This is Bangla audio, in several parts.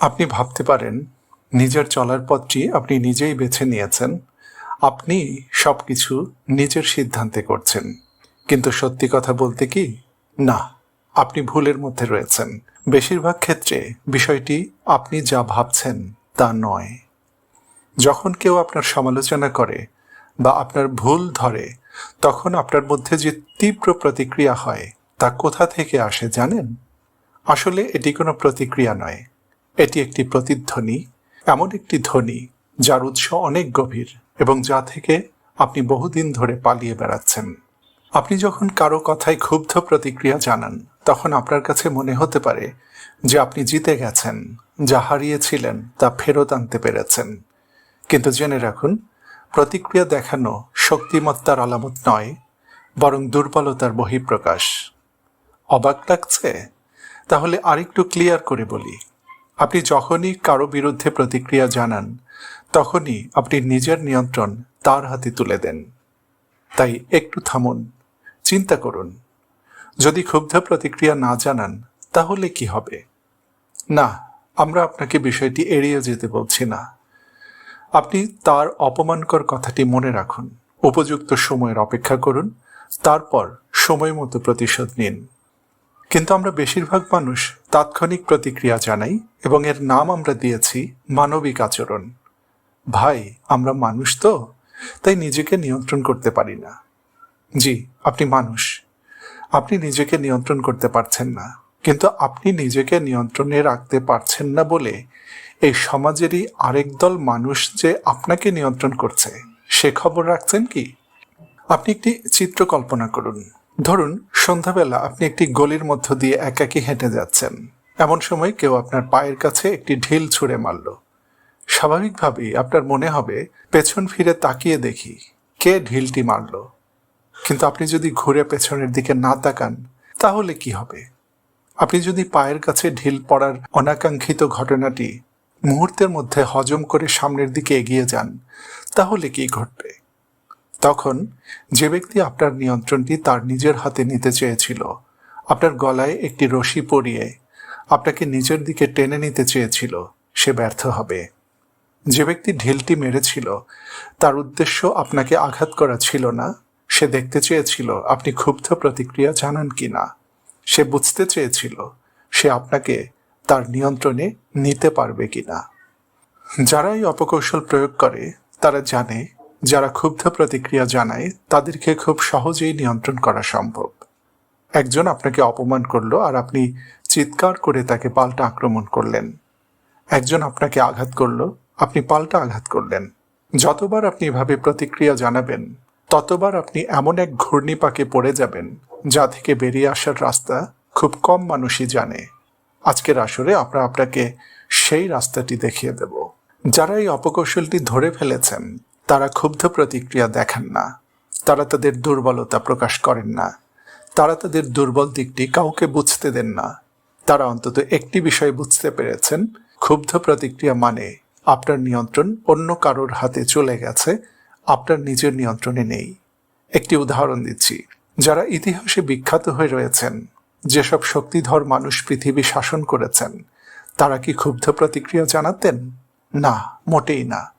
আপনি ভাবতে পারেন, নিজের চলার পথটি আপনি নিজেই বেছে নিয়েছেন। আপনি সব কিছু নিজের সিদ্ধান্তে করছেন। কিন্তু সত্যি কথা বলতে কি? না, আপনি ভুলের মধ্যে রয়েছেন। বেশিরভাগ ক্ষেত্রে বিষয়টি আপনি যা ভাবছেন তা নয়। যখন কেউ আপনার সমালোচনা করে বা আপনার ভুল ধরে, তখন আপনার মধ্যে যে তীব্র প্রতিক্রিয়া হয় তা কোথা থেকে আসে জানেন? আসলে এটি কোনো প্রতিক্রিয়া নয়। এটি একটি প্রতিধ্বনি, এমন একটি ধ্বনি যার উৎস অনেক গভীর এবং যা থেকে আপনি বহুদিন ধরে পালিয়ে বেড়াচ্ছেন। আপনি যখন কারও কথায় ক্ষুব্ধ প্রতিক্রিয়া জানান, তখন আপনার কাছে মনে হতে পারে যে আপনি জিতে গেছেন, যা হারিয়েছিলেন, তা ফেরত আনতে পেরেছেন। কিন্তু জেনে রাখুন, প্রতিক্রিয়া দেখানো শক্তিমত্তার আলামত নয়, বরং দুর্বলতার বহিঃপ্রকাশ। অবাক লাগছে? তাহলে আরেকটু ক্লিয়ার করে বলি আপনি যখনই কারও বিরুদ্ধে প্রতিক্রিয়া জানান, তখনই আপনি নিজের নিয়ন্ত্রণ তার হাতে তুলে দেন। তাই একটু থামুন, চিন্তা করুন। যদি ক্ষুব্ধ প্রতিক্রিয়া না জানান, তাহলে কি হবে? না, আমরা আপনাকে বিষয়টি এড়িয়ে যেতে বলছি না। আপনি তার অপমানকর কথাটি মনে রাখুন, উপযুক্ত সময়ের অপেক্ষা করুন, তারপর সময় মতো প্রতিশোধ নিন। কিন্তু আমরা বেশিরভাগ মানুষ তাৎক্ষণিক প্রতিক্রিয়া জানাই এবং এর নাম আমরা দিয়েছি মানবিক আচরণ। ভাই, আমরা মানুষ তো, তাই নিজেকে নিয়ন্ত্রণ করতে পারি না। জি, আপনি মানুষ। আপনি নিজেকে নিয়ন্ত্রণ করতে পারছেন না। কিন্তু আপনি নিজেকে নিয়ন্ত্রণে রাখতে পারছেন না বলে এই সমাজেরই আরেক দল মানুষ যে আপনাকে নিয়ন্ত্রণ করছে, সে খবর রাখছেন কি? আপনি একটি চিত্র কল্পনা করুন। ধরুন, সন্ধ্যাবেলা আপনি একটি গলির মধ্য দিয়ে একাকী হেঁটে যাচ্ছেন। এমন সময় কেউ আপনার পায়ের কাছে একটি ঢিল ছুঁড়ে মারল। স্বাভাবিকভাবেই আপনার মনে হবে, পেছন ফিরে তাকিয়ে দেখি, কে ঢিলটি মারল। কিন্তু আপনি যদি ঘুরে পেছনের দিকে না তাকান, তাহলে কি হবে? আপনি যদি পায়ের কাছে ঢিল পড়ার অনাকাঙ্ক্ষিত ঘটনাটি মুহূর্তের মধ্যে হজম করে সামনের দিকে এগিয়ে যান, তাহলে কি ঘটবে? তখন যে ব্যক্তি আপনার নিয়ন্ত্রণটি তার নিজের হাতে নিতে চেয়েছিল, আপনার গলায় একটি রশি পরিয়ে আপনাকে নিজের দিকে টেনে নিতে চেয়েছিল, সে ব্যর্থ হবে। যে ব্যক্তি ঢিলটি মেরেছিল, তার উদ্দেশ্য আপনাকে আঘাত করা ছিল না। সে দেখতে চেয়েছিল, আপনি ক্ষুব্ধ প্রতিক্রিয়া জানান কি না। সে বুঝতে চেয়েছিল, সে আপনাকে তার নিয়ন্ত্রণে নিতে পারবে কিনা যারা এই অপকৌশল প্রয়োগ করে, তারা জানে যারা ক্ষুব্ধ প্রতিক্রিয়া জানায়, তাদেরকে খুব সহজেই নিয়ন্ত্রণ করা সম্ভব। একজন আপনাকে অপমান করল আর আপনি চিৎকার করে তাকে পাল্টা আক্রমণ করলেন। একজন আপনাকে আঘাত করল, আপনি পাল্টা আঘাত করলেন। যতবার আপনি এভাবে প্রতিক্রিয়া জানাবেন, ততবার আপনি এমন এক ঘূর্ণিপাকে পড়ে যাবেন, যা থেকে বেরিয়ে আসার রাস্তা খুব কম মানুষই জানে। আজকের আসরে আমরা আপনাকে সেই রাস্তাটি দেখিয়ে দেব। যারা এই অপকৌশলটি ধরে ফেলেছেন তারা ক্ষুব্ধ প্রতিক্রিয়া দেখান না। তারা তাদের দুর্বলতা প্রকাশ করেন না। তারা তাদের দুর্বল দিকটি কাউকে বুঝতে দেন না। তারা অন্তত একটি বিষয় বুঝতে পেরেছেন, ক্ষুব্ধ প্রতিক্রিয়া মানে আপনার নিয়ন্ত্রণ অন্য কারোর হাতে চলে গেছে, আপনার নিজের নিয়ন্ত্রণে নেই। একটি উদাহরণ দিচ্ছি। যারা ইতিহাসে বিখ্যাত হয়ে রয়েছেন, যেসব শক্তিধর মানুষ পৃথিবী শাসন করেছেন, তারা কি ক্ষুব্ধ প্রতিক্রিয়া জানাতেন? না, মোটেই না।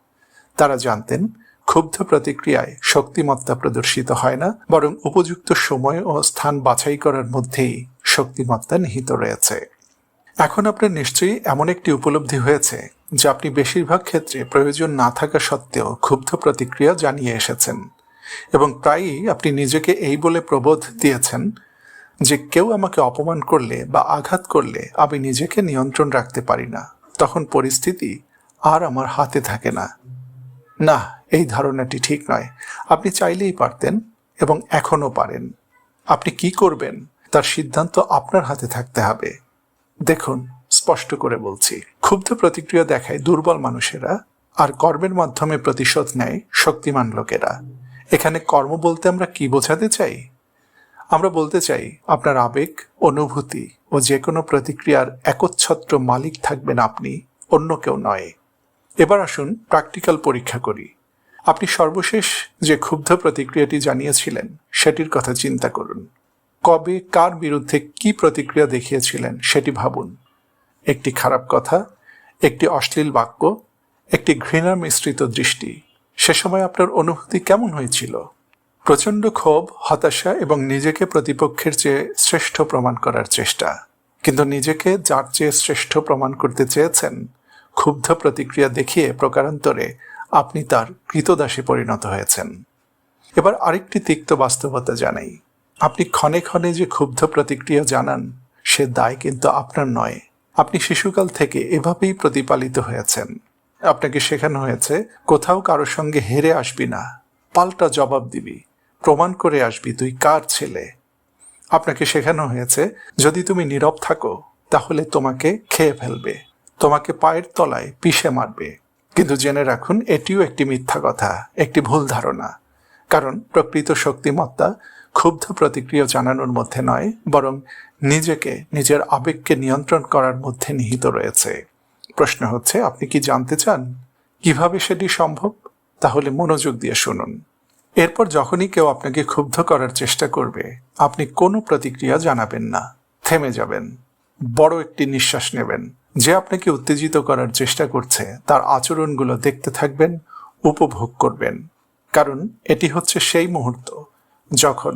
তারা জানতেন, ক্ষুব্ধ প্রতিক্রিয়ায় শক্তিমত্তা প্রদর্শিত হয় না, বরং উপযুক্ত সময় ও স্থান বাছাই করার মধ্যেই শক্তিমত্তা নিহিত রয়েছে। এখন আপনার নিশ্চয়ই এমন একটি উপলব্ধি হয়েছে, যে আপনি বেশিরভাগ ক্ষেত্রে প্রয়োজন না থাকা সত্ত্বেও ক্ষুব্ধ প্রতিক্রিয়া জানিয়ে এসেছেন, এবং প্রায়ই আপনি নিজেকে এই বলে প্রবোধ দিয়েছেন যে কেউ আমাকে অপমান করলে বা আঘাত করলে আমি নিজেকে নিয়ন্ত্রণ রাখতে পারি না, তখন পরিস্থিতি আর আমার হাতে থাকে না। না, এই ধারণাটি ঠিক নয়। আপনি চাইলেই পারতেন এবং এখনও পারেন। আপনি কি করবেন তার সিদ্ধান্ত আপনার হাতে থাকতে হবে। দেখুন, স্পষ্ট করে বলছি, ক্ষুব্ধ প্রতিক্রিয়া দেখায় দুর্বল মানুষেরা আর কর্মের মাধ্যমে প্রতিশোধ নেয় শক্তিমান লোকেরা। এখানে কর্ম বলতে আমরা কি বোঝাতে চাই? আমরা বলতে চাই, আপনার আবেগ, অনুভূতি ও যে কোনো প্রতিক্রিয়ার একচ্ছত্র মালিক থাকবেন আপনি, অন্য কেউ নয়। এবার আসুন প্র্যাকটিক্যাল পরীক্ষা করি। আপনি সর্বশেষ যে ক্ষুব্ধ প্রতিক্রিয়াটি জানিয়েছিলেন, সেটির কথা চিন্তা করুন। কবে কার বিরুদ্ধে কি প্রতিক্রিয়া দেখিয়েছিলেন, সেটি ভাবুন। একটি খারাপ কথা, একটি অশ্লীল বাক্য, একটি ঘৃণা মিশ্রিত দৃষ্টি, সে সময় আপনার অনুভূতি কেমন হয়েছিল? প্রচণ্ড ক্ষোভ, হতাশা এবং নিজেকে প্রতিপক্ষের চেয়ে শ্রেষ্ঠ প্রমাণ করার চেষ্টা। কিন্তু নিজেকে যার চেয়ে শ্রেষ্ঠ প্রমাণ করতে চেয়েছেন ক্ষুব্ধ প্রতিক্রিয়া দেখিয়ে প্রকারান্তরে আপনি তার কৃতদাসে পরিণত হয়েছেন। এবার আরেকটি তিক্ত বাস্তবতা জানাই। আপনি ক্ষণে ক্ষণে যে ক্ষুব্ধ প্রতিক্রিয়া জানান, সে দায় কিন্তু আপনার নয়। আপনি শিশুকাল থেকে এভাবেই প্রতিপালিত হয়েছেন। আপনাকে শেখানো হয়েছে, কোথাও কারও সঙ্গে হেরে আসবি না, পাল্টা জবাব দিবি, প্রমাণ করে আসবি তুই কার ছেলে। আপনাকে শেখানো হয়েছে, যদি তুমি নীরব থাকো, তাহলে তোমাকে খেয়ে ফেলবে। তোমাকে পায়ের তলায় পিষে মারবে। কিন্তু জেনে রাখুন, এটিও একটি মিথ্যা কথা, একটি ভুল ধারণা। কারণ প্রকৃত শক্তিমত্তা ক্ষুব্ধ প্রতিক্রিয়া জানানোর মধ্যে নয়, বরং নিজেকে, নিজের আবেগকে নিয়ন্ত্রণ করার মধ্যে নিহিত রয়েছে। প্রশ্ন হচ্ছে, আপনি কি জানতে চান কীভাবে সেটি সম্ভব? তাহলে মনোযোগ দিয়ে শুনুন। এরপর যখনই কেউ আপনাকে ক্ষুব্ধ করার চেষ্টা করবে, আপনি কোনো প্রতিক্রিয়া জানাবেন না। থেমে যাবেন। বড় একটি নিঃশ্বাস নেবেন। যে আপনাকে উত্তেজিত করার চেষ্টা করছে, তার আচরণগুলো দেখতে থাকবেন, উপভোগ করবেন। কারণ এটি হচ্ছে সেই মুহূর্ত যখন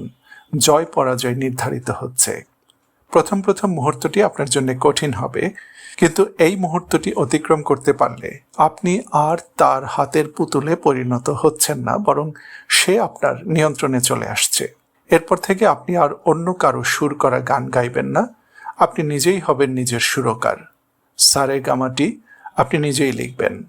জয় পরাজয় নির্ধারিত হচ্ছে। প্রথম প্রথম মুহূর্তটি আপনার জন্য কঠিন হবে, কিন্তু এই মুহূর্তটি অতিক্রম করতে পারলে আপনি আর তার হাতের পুতুলে পরিণত হচ্ছেন না, বরং সে আপনার নিয়ন্ত্রণে চলে আসছে। এরপর থেকে আপনি আর অন্য কারও সুর করা গান গাইবেন না, আপনি নিজেই হবেন নিজের সুরকার। সারে গামাটি আপনি নিজেই লিখবেন।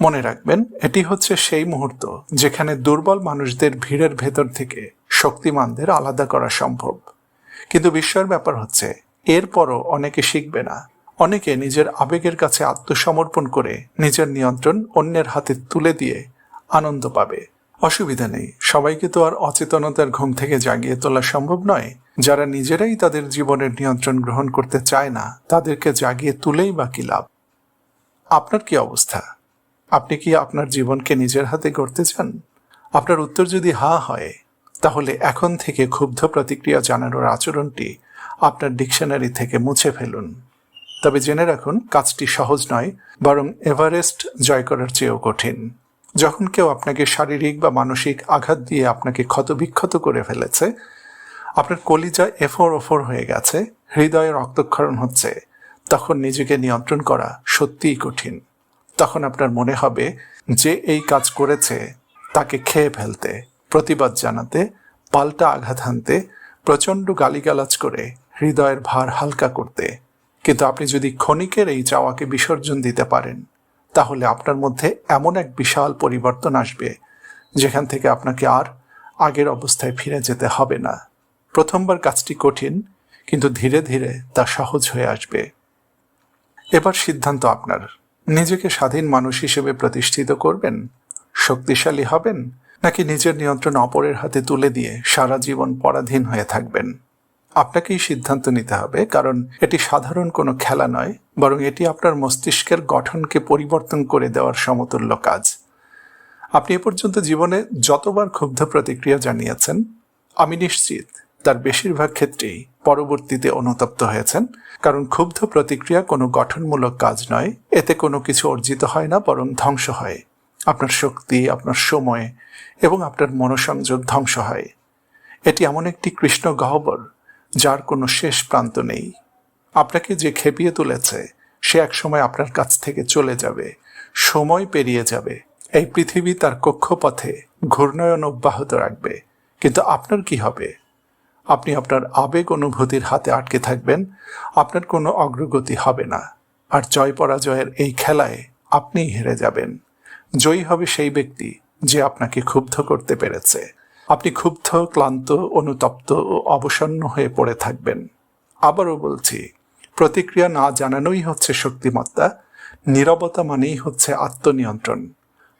মনে রাখবেন, এটি হচ্ছে সেই মুহূর্ত যেখানে দুর্বল মানুষদের ভিড়ের ভেতর থেকে শক্তিমানদের আলাদা করা সম্ভব। কিন্তু বিস্ময়ের ব্যাপার হচ্ছে, এরপরও অনেকে শিখবে না। অনেকে নিজের আবেগের কাছে আত্মসমর্পণ করে নিজের নিয়ন্ত্রণ অন্যের হাতে তুলে দিয়ে আনন্দ পাবে। অসুবিধা নেই, সবাইকে তো আর অচেতনতার ঘুম থেকে জাগিয়ে তোলা সম্ভব নয়। যারা নিজেরাই তাদের জীবনের নিয়ন্ত্রণ গ্রহণ করতে চায় না, তাদেরকে জাগিয়ে তুলেই বা কি লাভ? আপনার কি অবস্থা? আপনি কি আপনার জীবনকে নিজের হাতে গড়তে চান? আপনার উত্তর যদি হা হয়, তাহলে এখন থেকে ক্ষুব্ধ প্রতিক্রিয়া জানানোর আচরণটি আপনার ডিকশনারি থেকে মুছে ফেলুন। তবে জেনে রাখুন, কাজটি সহজ নয়, বরং এভারেস্ট জয় করার চেয়েও কঠিন। যখন কেউ আপনাকে শারীরিক বা মানসিক আঘাত দিয়ে আপনাকে ক্ষতবিক্ষত করে ফেলেছে আপনার কলিজা এফোর ওফর হয়ে গেছে, হৃদয়ে রক্তক্ষরণ হচ্ছে, তখন নিজেকে নিয়ন্ত্রণ করা সত্যিই কঠিন। তখন আপনার মনে হবে যে এই কাজ করেছে তাকে খেয়ে ফেলতে, প্রতিবাদ জানাতে, পাল্টা আঘাত হানতে, প্রচণ্ড গালিগালাজ করে, হৃদয়ের ভার হালকা করতে। কিন্তু আপনি যদি ক্ষণিকের এই চাওয়াকে বিসর্জন দিতে পারেন, তাহলে আপনার মধ্যে এমন এক বিশাল পরিবর্তন আসবে, যেখান থেকে আপনাকে আর আগের অবস্থায় ফিরে যেতে হবে না। প্রথমবার কাজটি কঠিন, কিন্তু ধীরে ধীরে তা সহজ হয়ে আসবে। এবার সিদ্ধান্ত আপনার। নিজেকে স্বাধীন মানুষ হিসেবে প্রতিষ্ঠিত করবেন? শক্তিশালী হবেন? নাকি নিজের নিয়ন্ত্রণ অপরের হাতে তুলে দিয়ে সারা জীবন পরাধীন হয়ে থাকবেন? আপনাকেই সিদ্ধান্ত নিতে হবে, কারণ এটি সাধারণ কোনো খেলা নয়, বরং এটি আপনার মস্তিষ্কের গঠনকে পরিবর্তন করে দেওয়ার সমতুল্য কাজ। আপনি এ পর্যন্ত জীবনে যতবার ক্ষুব্ধ প্রতিক্রিয়া জানিয়েছেন, আমি নিশ্চিত তার বেশিরভাগ ক্ষেত্রেই পরবর্তীতে অনুতপ্ত হয়েছেন, কারণ ক্ষুব্ধ প্রতিক্রিয়া কোনো গঠনমূলক কাজ নয়, এতে কোনো কিছু অর্জিত হয় না, বরং ধ্বংস হয়। আপনার শক্তি, আপনার সময় এবং আপনার মনোসংযোগ ধ্বংস হয়। এটি এমন একটি কৃষ্ণ গহ্বর, যার কোনো শেষ প্রান্ত নেই। আপনাকে যে খেপিয়ে তুলেছে, সে এক সময় আপনার কাছ থেকে চলে যাবে, সময় পেরিয়ে যাবে। এই পৃথিবী তার কক্ষপথে ঘূর্ণয়ন অব্যাহত রাখবে। কিন্তু আপনার কি হবে? আপনি আপনার আবেগ অনুভূতির হাতে আটকে থাকবেন, আপনার কোনো অগ্রগতি হবে না। আর জয় পরাজয়ের এই খেলায় আপনিই হেরে যাবেন। জয়ী হবে সেই ব্যক্তি যে আপনাকে ক্ষুব্ধ করতে পেরেছে। আপনি ক্ষুব্ধ, ক্লান্ত, অনুতপ্ত ও অবসন্ন হয়ে পড়ে থাকবেন। আবারও বলছি, প্রতিক্রিয়া না জানানোই হচ্ছে শক্তিমত্তা, নিরবতা মানেই হচ্ছে আত্মনিয়ন্ত্রণ।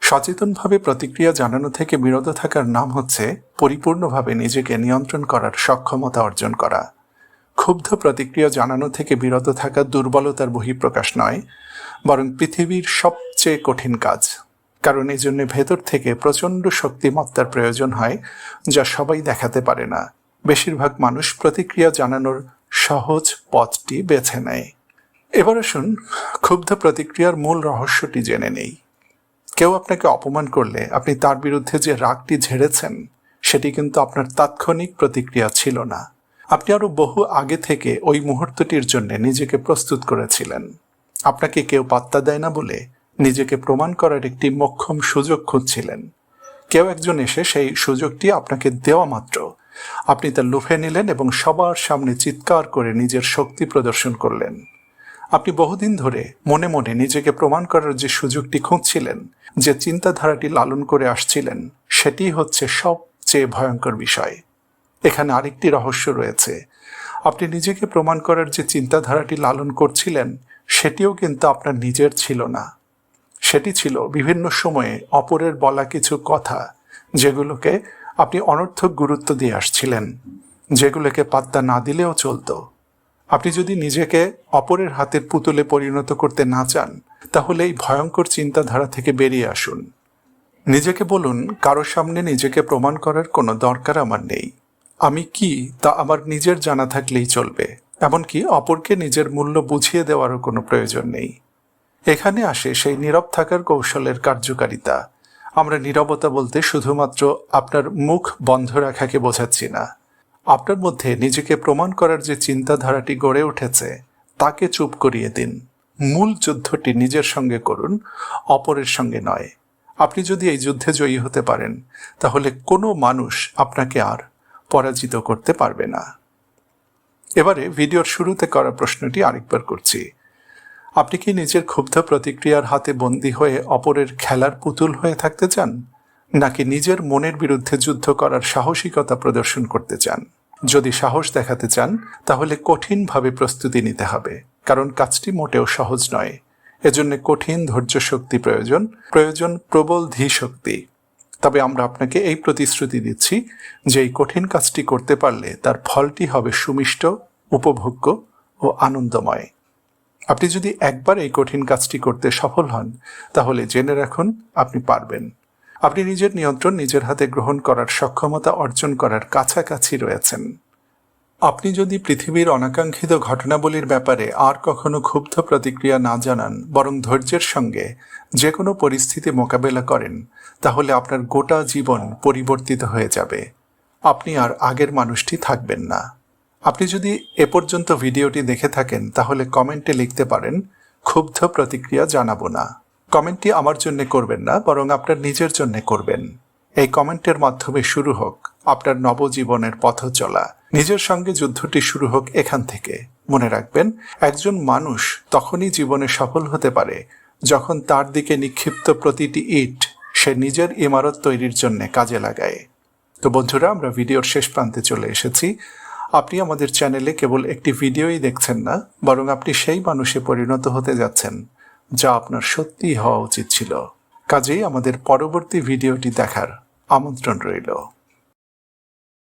সচেতনভাবে প্রতিক্রিয়া জানানো থেকে বিরত থাকার নাম হচ্ছে পরিপূর্ণভাবে নিজেকে নিয়ন্ত্রণ করার সক্ষমতা অর্জন করা। ক্ষুব্ধ প্রতিক্রিয়া জানানো থেকে বিরত থাকা দুর্বলতার বহিঃপ্রকাশ নয়, বরং পৃথিবীর সবচেয়ে কঠিন কাজ। কারণ এই জন্য ভেতর থেকে প্রচণ্ড শক্তিমত্তার প্রয়োজন হয়, যা সবাই দেখাতে পারে না। বেশিরভাগ মানুষ প্রতিক্রিয়া জানানোর সহজ পথটি বেছে নেয়। এবার আসুন ক্ষুব্ধ প্রতিক্রিয়ার মূল রহস্যটি জেনে নেই। কেউ আপনাকে অপমান করলে আপনি তার বিরুদ্ধে যে রাগটি ঝেড়েছেন, সেটি কিন্তু আপনার তাৎক্ষণিক প্রতিক্রিয়া ছিল না। আপনি আরও বহু আগে থেকে ওই মুহূর্তটির জন্য নিজেকে প্রস্তুত করেছিলেন। আপনাকে কেউ পাত্তা দেয় না বলে নিজেকে প্রমাণ করার একটি মক্ষম সুযোগ খুঁজছিলেন। কেউ একজন এসে সেই সুযোগটি আপনাকে দেওয়া মাত্র। আপনি তা লুফে নিলেন এবং সবার সামনে চিৎকার করে নিজের শক্তি প্রদর্শন করলেন। আপনি বহুদিন ধরে মনে মনে নিজেকে প্রমাণ করার যে সুযোগটি খুঁজছিলেন, যে চিন্তাধারাটি লালন করে আসছিলেন, সেটি হচ্ছে সবচেয়ে ভয়ঙ্কর বিষয়। এখানে আরেকটি রহস্য রয়েছে। আপনি নিজেকে প্রমাণ করার যে চিন্তাধারাটি লালন করছিলেন, সেটিও কিন্তু আপনার নিজের ছিল না। সেটি ছিল বিভিন্ন সময়ে অপরের বলা কিছু কথা, যেগুলোকে আপনি অনর্থক গুরুত্ব দিয়ে আসছিলেন, যেগুলোকে পাত্তা না দিলেও চলতো। আপনি যদি নিজেকে অপরের হাতের পুতুলে পরিণত করতে না চান, তাহলে এই ভয়ঙ্কর চিন্তাধারা থেকে বেরিয়ে আসুন। নিজেকে বলুন, কারও সামনে নিজেকে প্রমাণ করার কোনো দরকার আমার নেই। আমি কি তা আমার নিজের জানা থাকলেই চলবে। এমনকি অপরকে নিজের মূল্য বুঝিয়ে দেওয়ারও কোনো প্রয়োজন নেই। এখানে আসে সেই নীরব থাকার কৌশলের কার্যকারিতা। আমরা নীরবতা বলতে শুধুমাত্র আপনার মুখ বন্ধ রাখাকে বোঝাচ্ছি না। আপনার মধ্যে নিজেকে প্রমাণ করার যে চিন্তাধারাটি গড়ে উঠেছে, তাকে চুপ করিয়ে দিন। মূল যুদ্ধটি নিজের সঙ্গে করুন, অপরের সঙ্গে নয়। আপনি যদি এই যুদ্ধে জয়ী হতে পারেন, তাহলে কোনো মানুষ আপনাকে আর পরাজিত করতে পারবে না। এবারে ভিডিওর শুরুতে করা প্রশ্নটি আরেকবার করছি। আপনি কি নিজের ক্ষুব্ধ প্রতিক্রিয়ার হাতে বন্দী হয়ে অপরের খেলার পুতুল হয়ে থাকতে চান, নাকি নিজের মনের বিরুদ্ধে যুদ্ধ করার সাহসিকতা প্রদর্শন করতে চান? যদি সাহস দেখাতে চান, তাহলে কঠিনভাবে প্রস্তুতি নিতে হবে, কারণ কাজটি মোটেও সহজ নয়। এজন্য কঠিন ধৈর্য শক্তি প্রয়োজন প্রয়োজন প্রবল ধী শক্তি তবে আমরা আপনাকে এই প্রতিশ্রুতি দিচ্ছি যে এই কঠিন কাজটি করতে পারলে তার ফলটি হবে সুমিষ্ট, উপভোগ্য ও আনন্দময়। আপনি যদি একবার এই কঠিন কাজটি করতে সফল হন, তাহলে জেনে রাখুন আপনি পারবেন। আপনি নিজের নিয়ন্ত্রণ নিজের হাতে গ্রহণ করার সক্ষমতা অর্জন করার কাছাকাছি রয়েছেন। আপনি যদি পৃথিবীর অনাকাঙ্ক্ষিত ঘটনাবলীর ব্যাপারে আর কখনো ক্ষুব্ধ প্রতিক্রিয়া না জানান, বরং ধৈর্যের সঙ্গে যে কোনো পরিস্থিতি মোকাবেলা করেন, তাহলে আপনার গোটা জীবন পরিবর্তিত হয়ে যাবে। আপনি আর আগের মানুষটি থাকবেন না। আপনি যদি এ পর্যন্ত ভিডিওটি দেখে থাকেন, তাহলে কমেন্টে লিখতে পারেন, ক্ষুব্ধ প্রতিক্রিয়া জানাব না। কমেন্টটি আমার জন্য করবেন না, বরং আপনার নিজের জন্য করবেন। এই কমেন্টের মাধ্যমে শুরু হোক, আপনার নবজীবনের পথ চলা। নিজের সঙ্গে যুদ্ধটি শুরু হোক এখান থেকে। মনে রাখবেন, একজন মানুষ তখনই জীবনে সফল হতে পারে, যখন তার দিকে নিক্ষিপ্ত প্রতিটি ইট সে নিজের ইমারত তৈরির জন্য কাজে লাগায়। তো বন্ধুরা, আমরা ভিডিওর শেষ প্রান্তে চলে এসেছি। আপনি আমাদের চ্যানেলে কেবল একটি ভিডিওই দেখছেন না, বরং আপনি সেই মানুষে পরিণত হতে যাচ্ছেন। যা আপনার সত্যিই হওয়া উচিত ছিল। কাজেই আমাদের পরবর্তী ভিডিওটি দেখার আমন্ত্রণ রইল।